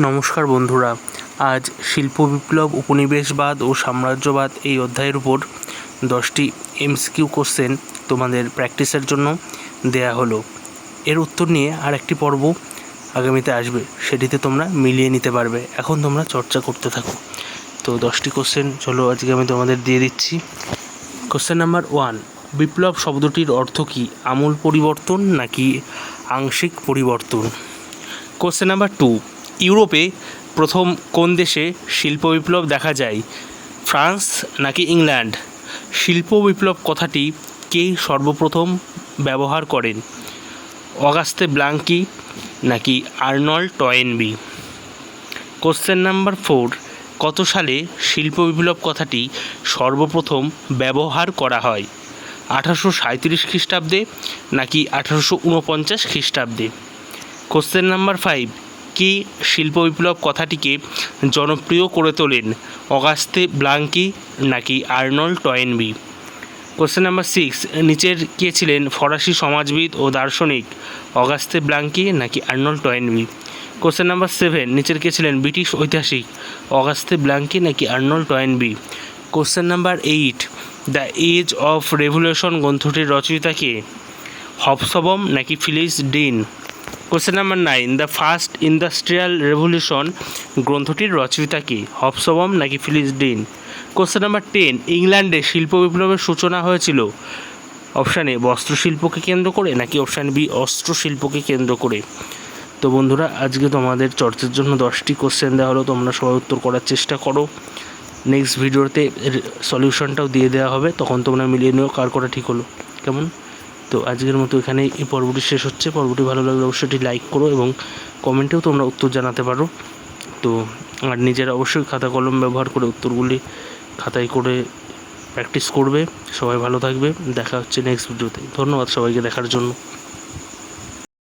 নমস্কার বন্ধুরা। আজ শিল্প বিপ্লব, উপনিবেশবাদ ও সাম্রাজ্যবাদ এই অধ্যায়ের উপর দশটি এমসিকিউ কোশ্চেন তোমাদের প্র্যাকটিসের জন্য দেয়া হলো। এর উত্তর নিয়ে আর একটি পর্ব আগামীতে আসবে, সেটিতে তোমরা মিলিয়ে নিতে পারবে। এখন তোমরা চর্চা করতে থাকো। তো দশটি কোশ্চেন, চলো আজকে আমি তোমাদের দিয়ে দিচ্ছি। কোশ্চেন নাম্বার ওয়ান, বিপ্লব শব্দটির অর্থ কী? আমূল পরিবর্তন নাকি আংশিক পরিবর্তন? কোশ্চেন নাম্বার টু ইউরোপে প্রথম কোন দেশে শিল্প বিপ্লব দেখা যায়? ফ্রান্স নাকি ইংল্যান্ড? শিল্প বিপ্লব কথাটি কে সর্বপ্রথম ব্যবহার করেন? অগাস্তে ব্লাঙ্কি নাকি Arnold Toynbee? Question number four, কত সালে শিল্প বিপ্লব কথাটি সর্বপ্রথম ব্যবহার করা হয়? আঠারোশো সাঁত্রিশ খ্রিস্টাব্দে নাকি আঠারোশো উনপঞ্চাশ খ্রিস্টাব্দে? কোশ্চেন নাম্বার ফাইভ কে শিল্প বিপ্লব কথাটিকে জনপ্রিয় করে তোলেন অগাস্তে ব্লাঙ্কি নাকি Arnold Toynbee? Question number six নিচের কে ছিলেন ফরাসি সমাজবিদ ও দার্শনিক অগাস্তে ব্লাঙ্কি নাকি Arnold Toynbee? Question number seven নিচের কে ছিলেন ব্রিটিশ ঐতিহাসিক অগাস্তে ব্লাঙ্কি নাকি Arnold Toynbee? Question number eight the age of revolution গ্রন্থটির রচয়িতা কে? হবসবম নাকি Phyllis Deane? Question number nine the first industrial revolution গ্রন্থটির রচয়িতা কে? হবসবম নাকি Phyllis Deane? Question number ten ইংল্যান্ডে শিল্প বিপ্লবের সূচনা হয়েছিল। অপশান এ বস্ত্রশিল্পকে কেন্দ্র করে, নাকি অপশান বি অস্ত্র শিল্পকে কেন্দ্র করে? তো বন্ধুরা, আজকে তোমাদের চর্চার জন্য দশটি কোশ্চেন দেওয়া হলো, তোমরা সবাই উত্তর করার চেষ্টা করো। নেক্সট ভিডিওতে সলিউশনটাও দিয়ে দেওয়া হবে, তখন তোমরা মিলিয়ে নিও, কার করা ঠিক হলো। কেমন? তো আজকের মতো এখানে এই পর্বটি শেষ হচ্ছে। পর্বটি ভালো লাগলে অবশ্যই এটি লাইক করো এবং কমেন্টেও তোমরা উত্তর জানাতে পারো। তো আর নিজেরা অবশ্যই খাতা কলম ব্যবহার করে উত্তরগুলি খাতায় করে প্র্যাকটিস করবে। সবাই ভালো থাকবে। দেখা হচ্ছে নেক্সট ভিডিওতে ধন্যবাদ সবাইকে দেখার জন্য।